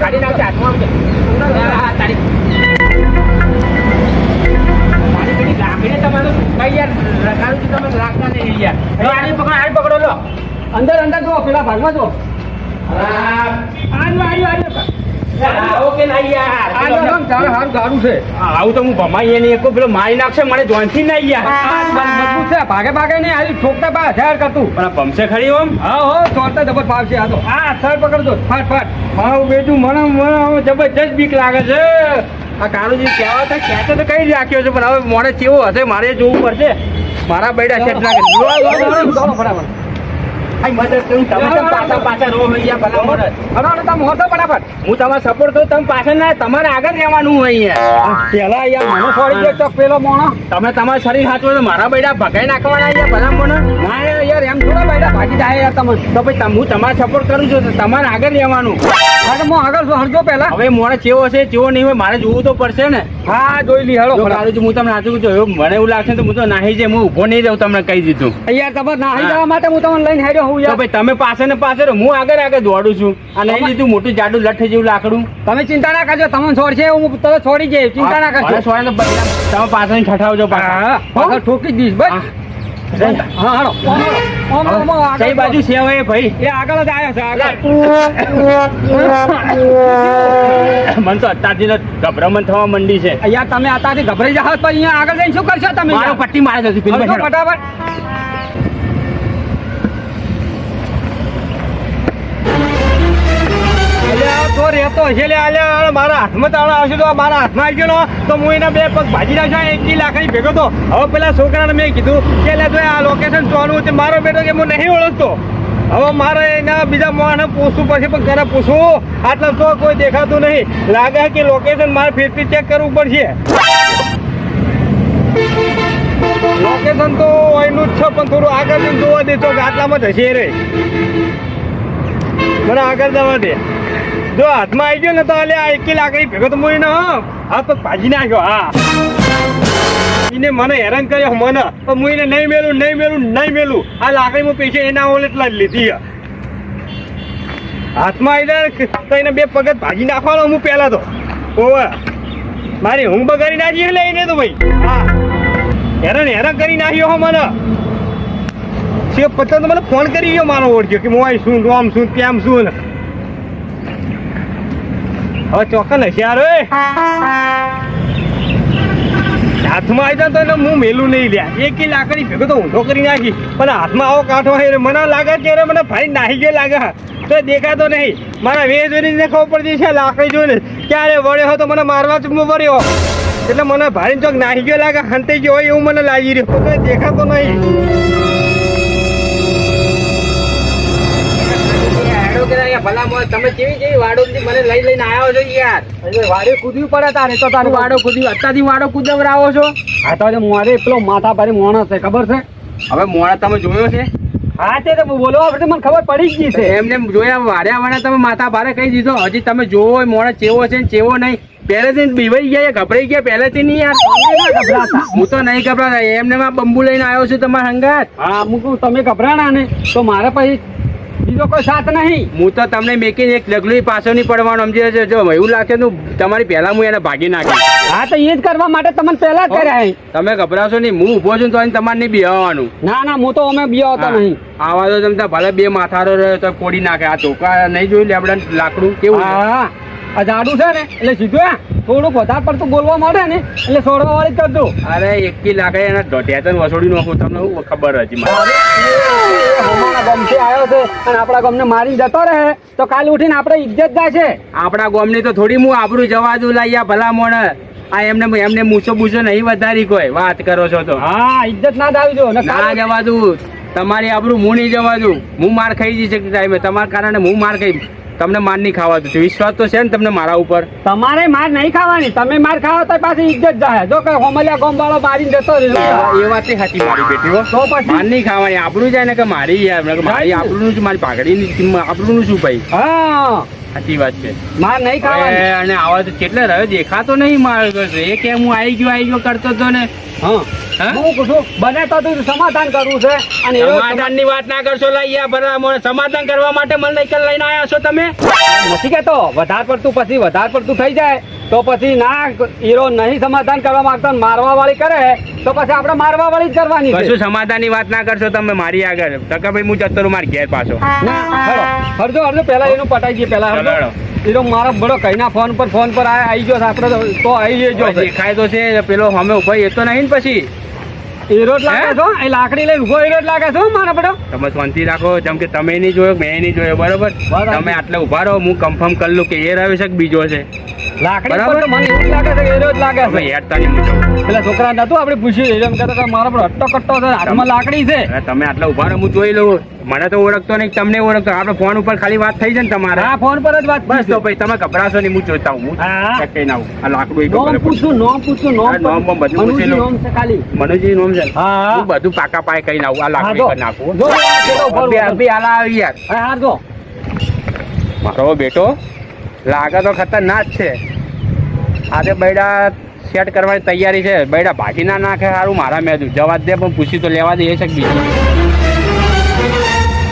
ગાડી નાખશે હાથમાં તારી તારી પેલી કઈ યાર કારુજી તમે રાખતા નહીં યાર આની પકડો આની પકડો લો અંદર અંદર જો પેલા ભાગમાં જો આ આજો આજો આવો કે યાર તારે છે આવું તો હું ભમાઈએ નહીં પેલો મારી નાખશે મને જોનથી ના યાર છે ભાગે ભાગે નહીં હાલી ઠોકતા પા હજાર કરતું પણ ભમશે ખરી ઓમ હા હો ચોરતા જબર પાવશે આ તો આ સર પકડજો ફાટ ફાટ મારું બેટું મને મને જબરજસ્ત બીક લાગે છે આ કાળુજી કહેવા હતા ખેંચે તો કઈ રાખ્યો છે પણ હવે મોડે કેવો હશે મારે જોવું પડશે મારા બેડા સેટ હું ના તમારે આગળ રહેવાનું હોય પેલા યાર મને છોડી દે તો પેલો મોણો. તમે તમારા શરીર હાચવો તો મારા બેટા ભગાઈ નાખવાના અહીંયા ભલા ના યાર એમ થોડા ભાગી જાય યાર તમે. તો ભાઈ હું તમારે સપોર્ટ કરું છું તો તમારે આગળ રહેવાનું. આગળ હરજો પેલા હવે મોડે ચેવો છે ચેવો નહીં હોય મારે જોવું તો પડશે ને. હા જોઈ લી હેડો જો હું તમને કહું છું મને એવું લાગશે તો હું તો નાહી જાય હું ઊભો નહીં રહું તમને કહી દીધું. યાર તમે નાહી જવા માટે હું તમને લઈને હેડ્યો હું યાર. ભાઈ તમે પાસે ને પાસે હું આગળ આગળ દોડું છું. અને લઈ લીધું મોટું જાડું લઠ જેવું લાકડું. તમે ચિંતા ના કરજો તમને છોડશે હું તમે છોડી જાય ચિંતા ના કરજો. તમે પાસે ઠઠાવજો પાછા. ઠોકી દઈશ બસ. કઈ બાજુ છે હવે ભાઈ? એ આગળ જ આવ્યો છે આગળ. મને તો અત્યારથી ગભરામણ થવા મંડી છે. અહીંયા તમે અત્યારથી ગભરાઈ જાઓ તો અહીંયા આગળ જઈને શું કરશો તમે? પટ્ટી મારે જતી હરજો તો રહેતો છે લે, આલે મારા હાથમાં તાળો આવશે તો મારા હાથમાં આવી ગયો તો હું એના બે પગ ભાજી નાખ્યો એક લાકડી ભેગો તો. હવે પેલા છોકરાને મેં કીધું કે લે તો આ લોકેશન ચોનું છે મારો બેટો કે હું નહીં ઓળખતો. હવે મારે એના બીજા માણસ પૂછવું પડશે પણ ઘરે પૂછવું આટલા તો કોઈ દેખાતું નહીં. લાગે કે લોકેશન મારે ફેરથી ચેક કરવું પડશે. લોકેશન તો અહીંનું જ છે પણ થોડું આગળ જોવા દે તો આટલામાં જ હશે રે. મને આગળ જવા દે. જો હાથમાં આવી ગયો ને તો અલે આ એકી લાકડી ભેગો તો મોઈ ના હા, તો ભાજી નાખ્યો હા. એને મને હેરાન કર્યો, મને. તો હું એને નહીં મેલું નહીં મેલું નહીં મેલું. આ લાકડીમાં પૈસા એના ઓલે એટલા લીધી હાથમાં આવી જાય તો એને બે પગત ભાજી નાખવાનો હું પહેલા તો. ઓવે. મારી ઊંઘ બગાડી નાખી એટલે એને તો ભાઈ. હા. હેરાન હેરાન કરી નાખ્યો હો મને. છે પચાસ મને ફોન કરી ગયો, મારો ઓળખ્યો કે હું આવી શું આમ શું તેમ શું હવે ચોક્કસ હશિયાર હાથમાં આવી જાય તો એને હું મેલું નહીં લ્યા. એક લાકડી ભેગો તો ઊંધો કરી નાખી. પણ હાથમાં આવો કાંઠો હોય મને લાગે ત્યારે મને ભાઈ નાહી ગયો લાગે તો દેખાતો નહીં. મારા વે જોઈને ખબર પડતી છે લાકડી જોઈને. ક્યારે વળ્યો તો મને મારવા ચૂકવો પડ્યો એટલે મને ભાઈ ચોક નાહી ગયો લાગે હંતે ગયો હોય એવું મને લાગી રહ્યું. દેખાતો નહીં. અહીંયા ભલા તમે કેવી કેવી વાડોથી મને લઈ લઈને આવ્યો છો યાર? એટલે વાડે કૂદવી પડે તારે તો તારું વાડો કૂદી અત્યારથી વાડો કૂદવરાવો છો? હા તો મોરે પેલો માથા ભારે મોણસ છે ખબર છે? હવે મોડા તમે જોયો છે? હા તે તો બોલો મને ખબર પડી જ ગઈ છે. એમને જોયા વાડ્યા વાળા તમે માથા ભારે કહી દીધો. હજી તમે જોવો મોડા ચેવો છે ને ચેવો નહીં. પહેલેથી બીવાઈ ગયા ગભરાઈ ગયા પહેલેથી નહીં યાર. ગભરાતા. હું તો નહીં ગભરાતા. એમને બંબુ લઈને આવ્યો છું તમારા હંગાત. હા હું તમે ગભરાણા ને. તો મારે પછી બીજો કોઈ સાથ નહીં. હું તો તમને મેકીને એક ડગલું પાછો નહીં પડવાનું સમજી રહ્યો જો એવું લાગે તો તમારી પહેલા હું એને ભાગી નાખી હા તો એ જ કરવા માટે તમને પહેલા જ કર્યા તમે ગભરાશો નહીં હું ઊભો છું તો તમારે નહીં બેહવાનું ના ના હું તો અમે બીયો નહીં. આવા તો તમે ભલે બે માથારો રહ્યો તો કોડી નાખે. આ ચોકા નહીં જોયું લેબડા લાકડું? કેવું હા. આ જાડું છે ને એટલે સીધું થોડુંક વધારે પડતું બોલવા માંડે ને એટલે છોડવા વાળી કરજો અરે એકી લાગે એના ઢેતન વસોડી નાખું તમને હું ખબર હતી મારે. અમારા ગામથી આવ્યો છે અને આપણા ગામને મારી જતો રહે. તો કાલે ઉઠીને આપણે ઇજ્જત જાય છે. આપણા ગામની તો થોડી હું આબરૂ જવા દઉં લાયા ભલા મોણ આ એમને એમને મૂછો બૂછો નહીં વધારી કોઈ. વાત કરો છો તો. હા ઇજ્જત ના દાવી દો ને જવા દઉં. તમારી આબરૂ હું નહીં જવા દઉં. હું માર ખાઈ જઈ શકતી ટાઈમે. તમારા કારણે હું માર ખાઈ તમને માર નહીં ખાવા દઉં વિશ્વાસ તો છે ને તમને મારા ઉપર. તમારે માર નહીં ખાવાની. તમે માર ખાવા તો પાછી ઇજ્જત જાય જો કે હોમલિયા ગોમ વાળો મારીને જતો એ વાત હતી મારી બેટી હો. તો પછી? માર નહીં ખાવાની. આપણું જાય ને કે મારી યાર. મારી આપણું શું મારી કિંમત આબરૂનું શું ભાઈ? હા. સાચી વાત છે. માર નહીં ખાવાની. અને આવા તો કેટલે રહ્યો? દેખાતો નહીં મારો. એ કે હું આવી ગયો આવી ગયો કરતો તો ને બને તો તું સમાધાન કરવું છે અને એવો સમાધાનની વાત ના કરશો લઈ યા સમાધાન કરવા માટે મને લઈ લઈને આવ્યા છો તમે? નથી કેતો વધારે પડતું પછી વધારે પડતું થઈ જાય. તો પછી ના હીરો નહીં સમાધાન કરવા માંગતો ને મારવા વાળી કરે તો પછી આપણે મારવા વાળી જ કરવાની કશું સમાધાનની વાત ના કરશો તમે મારી આગળ. ટકા ભાઈ હું જતો મારી ઘેર પાછો. ના હરજો હરજો પેલા એનું પટાઈ ગયું પેલા ચલો, એનો મારા બડો કઈના ફોન પર ફોન પર આવી ગયો આપણે તો- આવી હવે દેખાય તો છે પેલો અમે ઊભા એ તો નહીં ને પછી? એ રોજ લાગે છો એ લાકડી લઈ ઊભો જ લાગે છો મારા બડો તમે શાંતિ રાખો જેમ કે તમે નહીં જોયો મેં નહીં જોયો બરોબર. તમે આટલે ઊભા રહો હું કન્ફર્મ કરી લઉં કે એ રહ્યો છે કે બીજો છે. લાકડી પર મને એવું લાગે છે કે જ લાગે છે. હેડતા નહીં પેલા છોકરા નતું આપણે પૂછ્યું એમ કહેતો કે મારો પણ અટ્ટો કટ્ટો છે હાથમાં લાકડી છે. તમે આટલા ઊભા રહો હું જોઈ લઉં. મને તો ઓળખતો નહીં તમને ઓળખતો. આપણે ફોન ઉપર ખાલી વાત થઈ છે ને તમારે. હા ફોન પર જ વાત બસ તો ભાઈ તમે ગભરાશો નહીં હું જોતા હું કઈ ના આ લાકડું એક નોમ પૂછું નોમ પૂછું નોમ નોમ બધું મનુજી પૂછી નોમ છે ખાલી. મનુજી નોમ છે. હા, હા. બધું પાકા પાય કઈ ના આ લાકડું કરી નાખું. જો, આ પેલો ઊભો અભી ઊભો. અભી હાલા આવી યાર. હા જો. મારો બેટો લાગે તો ખતરનાક છે. આજે બૈડા સેટ કરવાની તૈયારી છે. બૈડા ભાગી ના નાખે સારું મારા મેં જવા દે પણ પૂછી તો લેવા દે એ છે બીજું.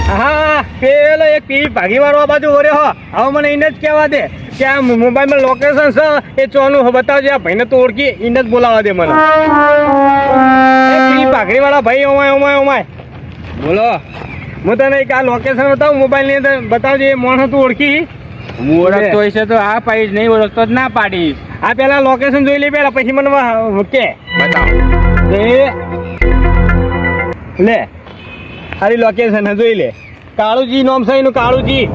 હા પેલો એક પીવી ભાગી વાળો આ બાજુ ઓર્યો હો. હવે મને એને જ કહેવા દે. કે આ મોબાઈલમાં લોકેશન છે એ ચોનું બતાવજે. આ ભાઈને તો ઓળખી એને જ બોલાવા દે મને. પીવી ભાગરી વાળા ભાઈ ઓમાય ઓમાય ઓમાય. બોલો. હું તને એક આ લોકેશન બતાવું મોબાઈલની અંદર બતાવજે એ મોણ તું ઓળખી. હું ઓળખતો હશે તો આ પાડીશ નહીં ઓળખતો જ ના પાડીશ. આ પેલા લોકેશન જોઈ લે પેલા પછી મને કે. બતાવ. લે. અરે લોકેશન જોઈ લે. કાળુજી નામ છે એનું કાળુજી.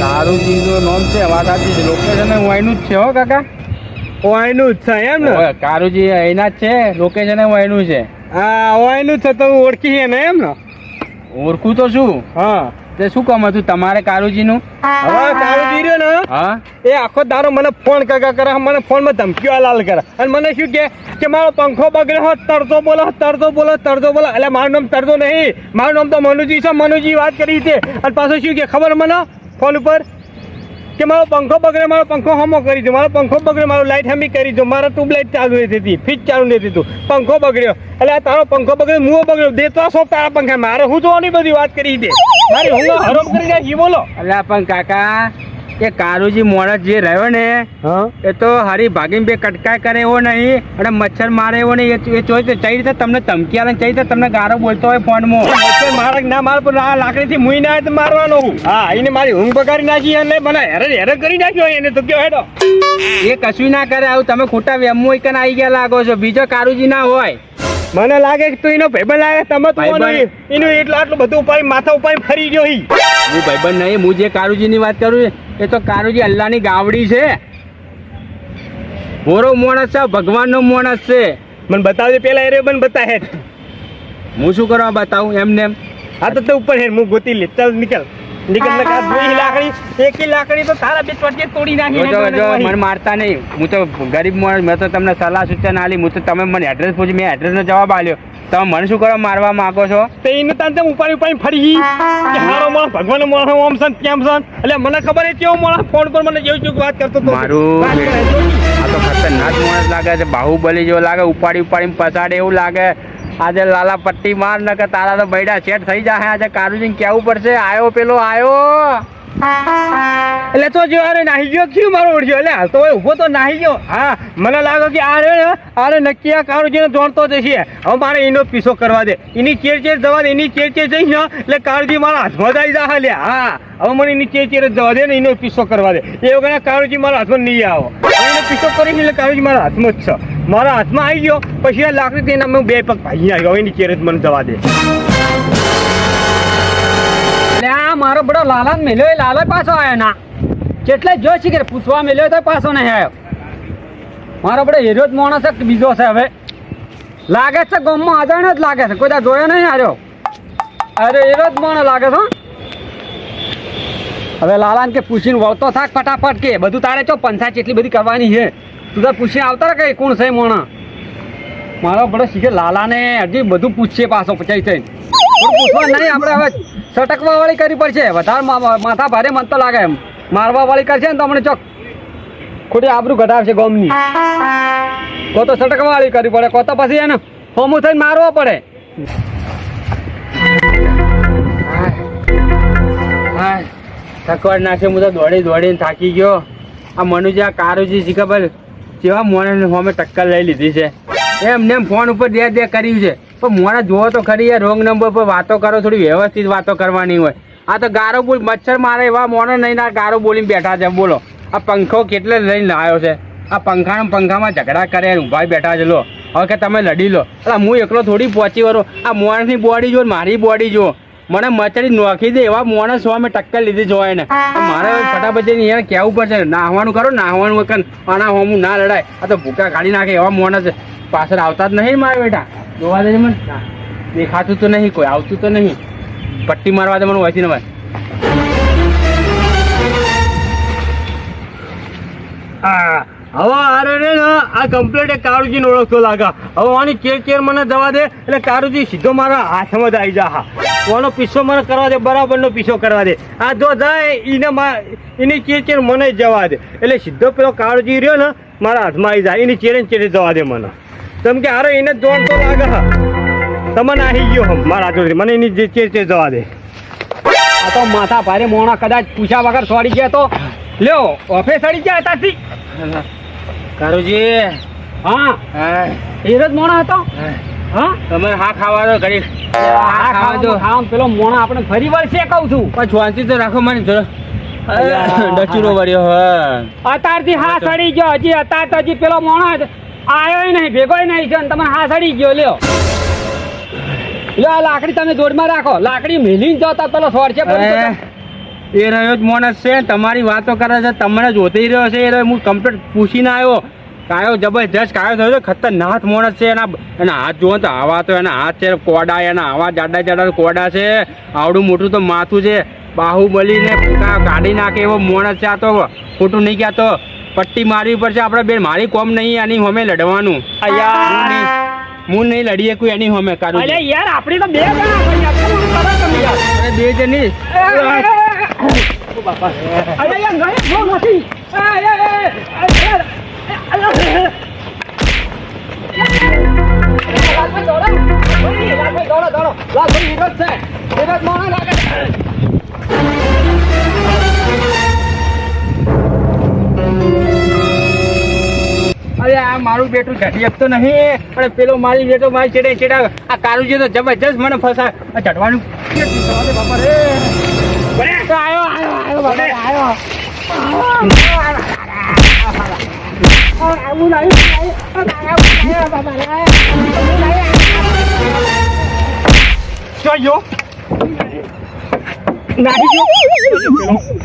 કાળુજી નું નામ છે વાત સાચી લોકેશન હું અહીંનું જ છે હો કાકા. ઓયનું જ છે એમ ને? કાળુજી અહીંના જ છે લોકેશન અહીંનું છે. હા ઓયનું જ છે તો હું ઓળખી એને ને એમ ને? ઓળખું તો શું હા. તે શું કામ હતું? તમારે કારુજી નું હવે કાળુજી રહ્યો ને હા? એ આખો દારો મને ફોન કાકા કરે મને ફોનમાં ધમકીઓ લાલ કરે. અને મને શું કે કે મારો પંખો બગડે હો તરતો બોલો તરતો બોલો તરતો બોલો. એટલે મારું નામ તરતો નહીં. મારું નામ તો મનુજી છે મનુજી વાત કરી છે અને પાછું શું કે ખબર મને? ફોન ઉપર? કે મારો પંખો બગડે, મારો પંખો હમો કરી દો, મારો પંખો બગડે મારો લાઇટ હમી કરી દો, મારા ટ્યુબલાઇટ ચાલુ રહેતી હતી ફ્રીજ ચાલુ રહેતી હતું, પંખો બગડ્યો. એટલે આ તારો પંખો બગડ્યો મુઓ બગડ્યો દેતો સો તારા પંખા મારે હું જોવાની બધી વાત કરી દે મારી હું હરોપ કરી જાય બોલો. એટલે પણ કાકા એ કારુજી મોણસ જે રહ્યો ને હા? એ તો હરી ભાગીને બે કટકા કરે એવો નહીં અને મચ્છર મારે એવો નહીં. એ- ચોઈ તો ચઈ રીતે તમને ધમકી આવે ને ચઈ રીતે તમને ગારો બોલતો હોય ફોનમાં. મચ્છર મારે ના માર પર આ લાકડીથી મુઈ ના તો મારવાનો હા. એને મારી ઊંઘ બગાડી નાખી અને મને હેરાન હેરાન કરી નાખ્યો એને તો કયો હેડો. એ કશું ના કરે આવું તમે ખોટા વેમો કન આવી ગયા લાગો છો. બીજો કારુજી ના હોય. મને લાગે કે તું એનો ભાઈબંધ લાગે તમે તો? એનું એટલું આટલું બધું ઉપાય માથા ઉપાય ફરી ગયો હું ભાઈબંધ નહીં હું જે કારુજીની વાત કરું છું, એ તો કારુજી અલ્લાહની ગાવડી છે. મોરો માણસ છે ભગવાનનો માણસ છે. મને બતાવજે પેલા એરે મને બતા હેઠ હું શું કરવા બતાવું એમને? એમ હા તો તે ઉપર હેર હું ગોતી લે ચાલ નીકળ. નીકળ લગા દોઈ લાકડી એકી લાકડી તો તારા બે ટોટકે તોડી નાખી જો જો મને મારતા નહીં. હું તો ગરીબ માણસ મેં તો તમને સલાહ સૂચન આલી હું તો તમે મને એડ્રેસ પૂછી મેં એડ્રેસનો જવાબ આલ્યો તમે મને શું કરો મારવા માંગો છો? તો એને તાન તેમ ઉપાડી ઉપાડી ફરી કે હારો માણસ ભગવાનનો માણસ ઓમ સંત કેમ સન એટલે મને ખબર છે કેવો માણસ ફોન પર મને જેવું જેવું વાત કરતો હતો. મારું. આ તો ખતરનાક માણસ લાગે છે. બાહુબલી જેવો લાગે ઉપાડી ઉપાડીને પસાડે એવું લાગે. આજે લાલા પટ્ટી માર ન કે તારા તો બૈડા સેટ થઈ જાય આજે કારુજીને કેવું પડશે આયો પેલો આયો. એટલે તો જો અરે નાહી ગયો, ક્યું મારો ઓળખ્યો એટલે હાલ તો હવે ઊભો તો નાહી ગયો. હા, મને લાગે કે આ રે આરે નક્કી આ કાળુજીને દોડતો જ છે હવે મારે એનો પીસો કરવા દે. એની ચેર ચેર જવા દે, એની ચેર ચેર જઈશ એટલે કાળુજી મારા હાથમાં જાય જા લે હા, હવે મને એની ચેર ચેર જવા દે ને એનો પીસો કરવા દે. એ વગર કાળુજી મારા હાથમાં નહીં આવો. એનો પીસો કરીને એટલે કાળુજી મારા હાથમાં જ છે. મારા હાથમાં આવી ગયો, પછી આ લાકડી તેના બે પગ ભાગી આવ્યો એની ચેર જ મને જવા દે. મારો બડો લાલા મેલ્યો એ લાલા પાછો આવ્યો ના. કેટલે જો છે કે પૂછવા મેલ્યો તો પાછો નહીં આવ્યો મારો બડો હેરો જ માણસ બીજો છે હવે. લાગે છે ગામમાં અજાણ જ લાગે છે, કોઈ જોયો નહીં આવ્યો અરે એરો જ માણસ લાગે છે હવે લાલાને કે પૂછીને વળતો થાક ફટાફટ કે, બધું તારે ચો, પંચાયત એટલી બધી કરવાની છે. તું તો પૂછીને આવતા રે કે કોણ છે મોણા મારો બડો શીખે લાલાને હજી બધું પૂછશે પાછો પચાઈ થઈને. પૂછવા નહીં આપણે હવે. સટકવા વાળી કરવી પડશે. વધારે માથા ભારે મન તો લાગે એમ. મારવા વાળી કરશે ને તો અમને ચોક ખોટી આબરૂ ઘટાડશે ગોમની. કો તો સટકવા વાળી કરવી પડે, કો તો પછી એને હોમું થઈને મારવો પડે. થકવાડ નાખે, હું તો દોડી દોડીને થાકી ગયો. આ મનુજી આ કારુજી છે ખબર? જેવા મોને હોમે ટક્કર લઈ લીધી છે. એમને એમ ફોન ઉપર દે દે કર્યું છે. પણ મોડા જોવો તો ખરી યાર, રોંગ નંબર પર વાતો કરો, થોડી વ્યવસ્થિત વાતો કરવાની હોય. આ તો ગારો બોલ, મચ્છર મારે એવા મોણે નહીં ના ગારો બોલીને બેઠા છે બોલો. આ પંખો કેટલે લઈને આવ્યો છે? આ પંખાના પંખામાં ઝઘડા કરે ઊભા બેઠા છે, લો. હવે કે તમે લડી લો. એટલે હું એકલો થોડી પહોંચી વળો. આ મોણસની બોડી જો મારી બોડી જો મને મચડી નોખી દે, એવા માણસ અમે ટક્કર લીધી જોવાય ને મારે ફટાફટ જઈને યાર કહેવું પડશે? નાહવાનું કરો, નાહવાનું વખત આના હોમું ના લડાય. આ તો ભૂકા કાઢી નાખે એવા માણસ પાછળ આવતા જ નહીં મારા બેટા. જોવા દે મને. દેખાતું તો નહીં, કોઈ આવતું તો નહીં. પટ્ટી મારવા દે મને વસી ને ભાઈ. હવે અરે ને, આ કમ્પ્લેટ એ કાળુજીને ઓળખતો લાગે. હવે આની કેર કેર મને દવા દે, એટલે કાળુજી સીધો મારા હાથમાં જ આવી જા. હા કોનો પીછો મને કરવા દે, બરાબરનો પીછો કરવા દે. આ જો જાય એને એની કેર કેર મને જવા દે. એટલે સીધો પેલો કાળુજી રહ્યો ને, મારા હાથમાં આવી જાય એની ચેરે ને ચેરે જવા દે મને. કેમ કે હારે એને જ જોવાનું તો લાગે હા. તમને આહી ગયો હમ મારા હાથોથી મને એની જે ચેર ચેર જવા દે. આ તો માથા ભારે મોણા કદાચ પૂછ્યા વગર સોડી ગયા તો. લ્યો ઓફે સડી ગયા તારથી કારુજી. હા. હા, એ જ મોણા હતો. હા. હા? તમે હા ખાવા દો ઘડી. હા ખાવા દો ખાવામાં પેલો મોણા આપણે ફરી વળશે કહું છું. પણ વાંચી તો રાખો મને જરા. ડચુરો વર્યો હા. અતારથી હા સડી ગયો. હજી અતાર તો હજી પેલો મોણો આવ્યો નહીં ભેગો નહીં છે તમે હા સડી ગયો લ્યો. લ્યો આ લાકડી તમે જોડમાં રાખો. લાકડી મેલીને જાઓ તો પેલો સોર છે એ રહ્યો જ માણસ છે તમારી વાતો કરે છે તમને જોતી રહ્યો છે એ રહ્યો હું કમ્પ્લીટ પૂછીને આવ્યો. કાયો જબરજસ્ત કાયો થયો છે ખતરનાક માણસ છે એના એના હાથ જુઓ તો આવા તો એના હાથ છે કોડા એના આવા જાડા જાડા કોડા છે આવડું મોટું તો માથું છે. બાહુબલીને ફૂંકા કાઢી નાખે એવો મોણસ છે આ તો ખોટું નહીં કહેતો પટ્ટી મારવી પડશે આપણે બેન મારી કોમ નહીં એની હોમે લડવાનું હું નહીં લડી શકું લડીએ કોઈ એની હોમે કાઢું અરે યાર આપણી તો બે જણા બે જણી અરે યાર જો નથી દોડો દોડો. દોડો, દોડો. લાલભાઈ વિરોધ છે. વિરોધ મોણા લાગે આ મારું બેટું ઘટી શકતો નહીં. પણ પેલો મારી બેટો મારી ચેડે ચેડા આ છે તો જબરજસ્ત મને ફસા ચડવાનું બાપા રે. નાખી ગયો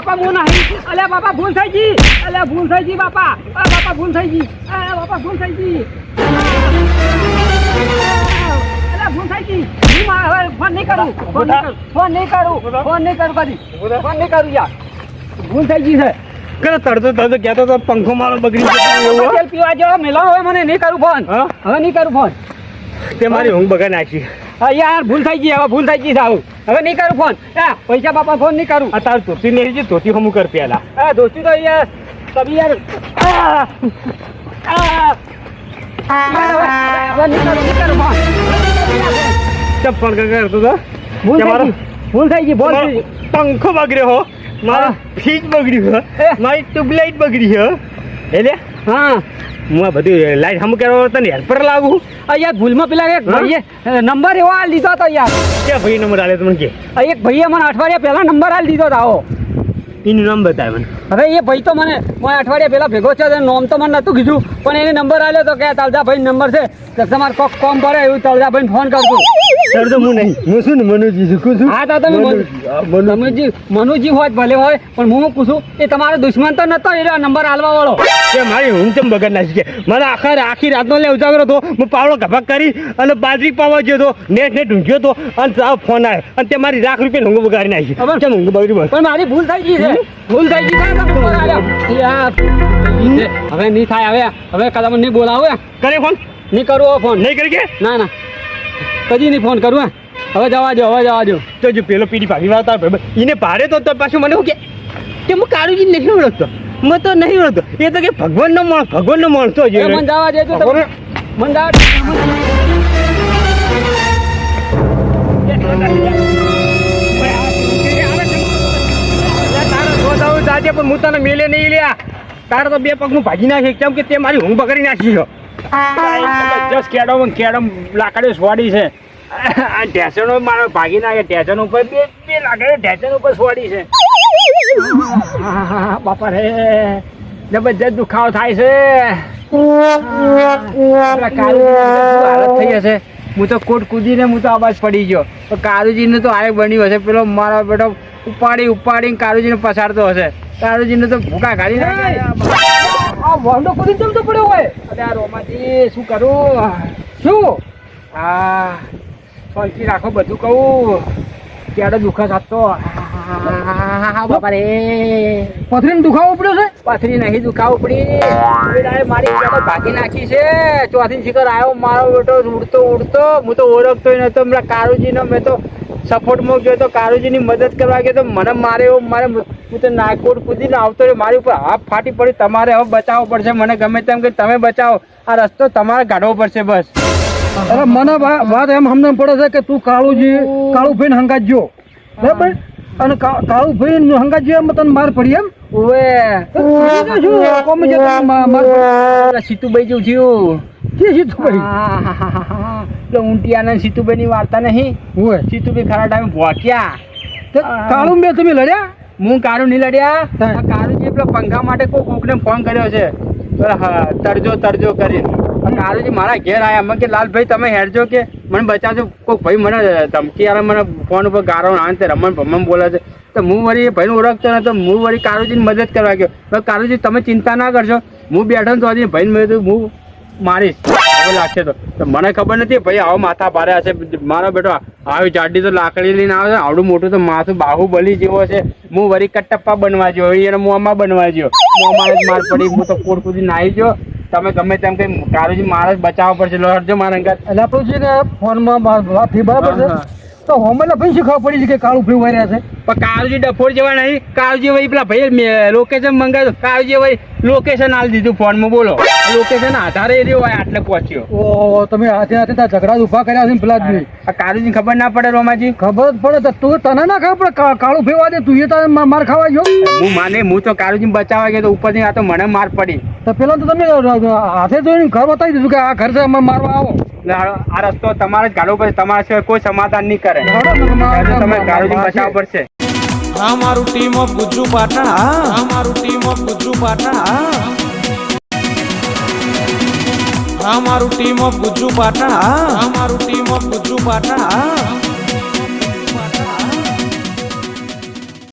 બાપા હું નહીં. અલ્યા બાપા ભૂલ થઈ ગઈ. અલ્યા ભૂલ થઈ ગઈ બાપા. અ બાપા ભૂલ થઈ ગઈ. અલ્યા બાપા ભૂલ થઈ ગઈ. અલ્યા ભૂલ થઈ ગઈ. હું મા- હવે ફોન નહીં કરું. ફોન નહીં કરું. ફોન નહીં કરું. ફોન નહીં કરું કદી. ફોન નહીં કરું યાર. ભૂલ થઈ ગઈ છે. કરે તડતો તડતો કહેતો તો પંખો મારો બગડી ગયો. તેલ પીવા જેવો મેલો હવે મને. નહીં કરું ફોન હા? હવે નહીં કરું ફોન તે મારી ઊંઘ બગાડ નાખી. હા યાર ભૂલ થઈ ગઈ હવે ભૂલ થઈ ગઈ સાવ હવે નહીં કરું ફોન હા પૈસા બાપા ફોન નહીં કરું. આ તાર ધોતી નહીં છે ધોતી હમું કર પેલા. હા ધોતી તો યાર તમે યાર ચપ ફોન કરતો ભૂલ થઈ ભૂલ થઈ ગઈ પંખો બગડ્યો હો. મારો. ફ્રીજ બગડ્યું. મારી ટ્યુબલાઇટ બગડી હો. એટલે હા. હું આ બધું લાઈટ હમ કરવા તને હેલ્પર લાગુ આ યાર ભૂલમાં પેલા એક ભાઈએ નંબર એવો હાલ દીધો હતો યાર. કે ભાઈ નંબર આલે તમને કે? આ એક ભાઈએ મને અઠવાડિયા પહેલા નંબર હાલ દીધો હતો આવો. એનું નામ બતાવે મને. હવે એ ભાઈ તો મને હું અઠવાડિયા પહેલા ભેગો છે નામ નોમ તો મને નતું કીધું પણ એને નંબર આલ્યો તો કે તળજાભાઈ નંબર છે તો તમારે કોક કોમ પડે એવું તળજાભાઈને ફોન કરજો. સર તો હું નહીં. હું શું ને મનુજી શીખું છું. હા તો તમે મનુ- મનુ મનુજી. મનુજી હોય ભલે હોય પણ હું શું પૂછું એ તમારો દુશ્મન તો નતો એ નંબર હાલવા વાળો. કે મારી ઊંઘ ચમ બગડ નાખી છે? મને આખા આખી રાતનો લે ઉજાગરો હતો હું પાવડો ગભા કરી અને બાજરી પાવા ગયો હતો નેટ નેટ ઊંઘ્યો હતો અને ફોન આવ્યો અને તે મારી લાખ રૂપિયા ઊંઘ બગાડી નાખી? કેમ ઊંઘ બગડી પણ મારી ભૂલ થઈ ગઈ છે. ભૂલ થઈ ગઈ તો હવે નહીં થાય હવે હવે કદાચ નહીં બોલાવે કરે ફોન? નહીં કરવો ફોન. નહીં કરી કે? ના ના. કદી નહીં ફોન કરું. હવે જવા દો હવે જવા દો તો જો પેલો પીડી ભાગી વાળા તારા એને ભારે તો તો પાછું મને શું કે? કે હું કાળુજી નહીં ઓળખતો. હું તો નહીં ઓળખતો. એ તો કે ભગવાનનો માણસ ભગવાનનો માણસો એ છે મને જવા દે તો ભગવાન- મને જવા જાજે પણ હું તને મેલે નહીં લ્યા. તારે તો બે પગનું ભાગી નાખી કેમ કે તે મારી ઊંઘ બગડી નાખી છે. જબરજસ્ત કેડો કેડો લાકડીઓ સ્વાડી છે. આ ઢેસણો મારો ભાગી નાખે ઢેસણ ઉપર બે બે લાકડીઓ ઢેસણ ઉપર સ્વાડી છે. બાપા રે જબરજસ્ત દુખાવો થાય છે. હાલત થઈ હશે હું તો કોટ કૂદીને હું તો આવાજ પડી ગયો. તો કાળુજીને તો આરે બન્યું હશે. પેલો મારો બેટો ઉપાડી ઉપાડીને કાળુજીને પછાડતો હશે. કાળુજીને તો ભૂકા કાઢી આ વાંધો કુદી ચમ તો પડ્યો હોય? અરે આ રોમાજી શું કરું? શું? હા શાંતિ રાખો બધું કહું. ક્યારે દુઃખ બાપા રે પથરીને દુખાવો પડ્યો છે? પથરી નહીં દુખાવો પડી. મારી ભાગી નાખી છે. ચોથી શિખર આવ્યો મારો બેટો ઉડતો ઉડતો. હું તો ઓળખતો નતો. હમણાં કારુજીનો મેં તો સપોર્ટમાં ગયો તો કારુજીની મદદ કરવા ગયો તો મને મારે એવો મારે હું તો નાગકોટ કૂદીને આવતો રહ્યો. મારી ઉપર હાફ ફાટી પડી. તમારે હવે બચાવવો પડશે. મને ગમે તેમ કે તમે બચાવો. આ રસ્તો તમારે કાઢવો પડશે બસ. અરે મને વાત એમ સમજણ પડે છે કે તું કાળુજી કાળુભાઈ હંગાત જો બરાબર? અને કાળુ ભાઈ હંગાત જે તને માર પડી એમ? ઓએ શું કોમ જે માર સીતુભાઈ જેવું થયું. કે સીતુભાઈ? તું. ઊંટિયાના સીતુભાઈ ની વાર્તા નહીં. ઓએ સીતુભાઈ ખરા ટાઈમે ભોક્યા. કાળુ મેં તમે લડ્યા? હું કાળુ નહીં લડ્યા. કાળુ જે પેલા પંખા માટે કોઈ કોકને ફોન કર્યો છે. તરજો તરજો કરીને. આ કારુજી મારા ઘેર આવ્યા મેં કે લાલભાઈ, તમે હેરજો કે મને બચાવજો. કોઈ ભાઈ મને ધમકી આવે મને ફોન ઉપર ગારો આવે તે રમણ ભમણ બોલે છે. તો હું વળી ભાઈને ઓળખતો ને તો હું વળી કારુજીની મદદ કરવા ગયો. તો તમે ચિંતા ના કરશો. હું બેઠો ને તો હજી ભાઈને મેં હું મારીશ. એવું લાગશે તો. મને ખબર નથી, ભાઈ, આવો માથા ભારે હશે. મારો બેટો આવી જાડી તો લાકડી લઈને આવે આવડું મોટું તો માથું બાહુબલી જેવો છે. હું વળી કટપ્પા બનવા ગયો એને મોંમાં બનવા ગયો. મોંમાં માર પડી, હું તો કોટ સુધી નાહી ગયો. તમે ગમે તેમ કઈ કારુજી મારે જ બચાવવો પડશે લડજો મારા અંગત. એટલે આપણું છે ને ફોનમાં વાત થઈ બરાબર છે. તો હોમલા ભાઈ શું ખબર પડી છે કે કાળુ ભાઈ વાર્યા છે. પણ કાળુજી ડફોડ જેવા નહીં. કાળુજી ભાઈ પેલા ભાઈ લોકેશન મંગાવ્યું. કાળુજી ભાઈ લોકેશન આલી દીધું ફોનમાં બોલો. લોકેશન આધારે એ રહ્યો હોય આટલે પહોંચ્યો. ઓ તમે હાથે હાથે ત્યાં ઝઘડા ઊભા કર્યા છે પેલા જ કારુજી ખબર ના પડે રોમાજી? ખબર પડે તો તું તને ના ખબર પડે કાળું કાળુ ભાઈ વાદે તું એ તારે માર ખાવા ગયો? હું માને હું તો કાળુજી બચાવવા ગયો તો ઉપરથી આ તો મને માર પડી. તો પેલા તો તમે હાથે જોઈને ઘર બતાવી દીધું કે આ ઘર છે અમે મારવા આવો. એટલે આ રસ્તો તમારે જ કાઢવો પડશે. તમારા સિવાય કોઈ સમાધાન નહીં કરે. તમે માર- બચાવવું પડશે. આ મારું ટીમ ઓફ ગુજ્જુ પાટણ મારું ટીમ ઓફ ગુજ્જુ પાટણ આ મારું ટીમ ઓફ ગુજ્જુ પાટણ અમારું મારું ટીમ ઓફ ગુજ્જુ પાટણ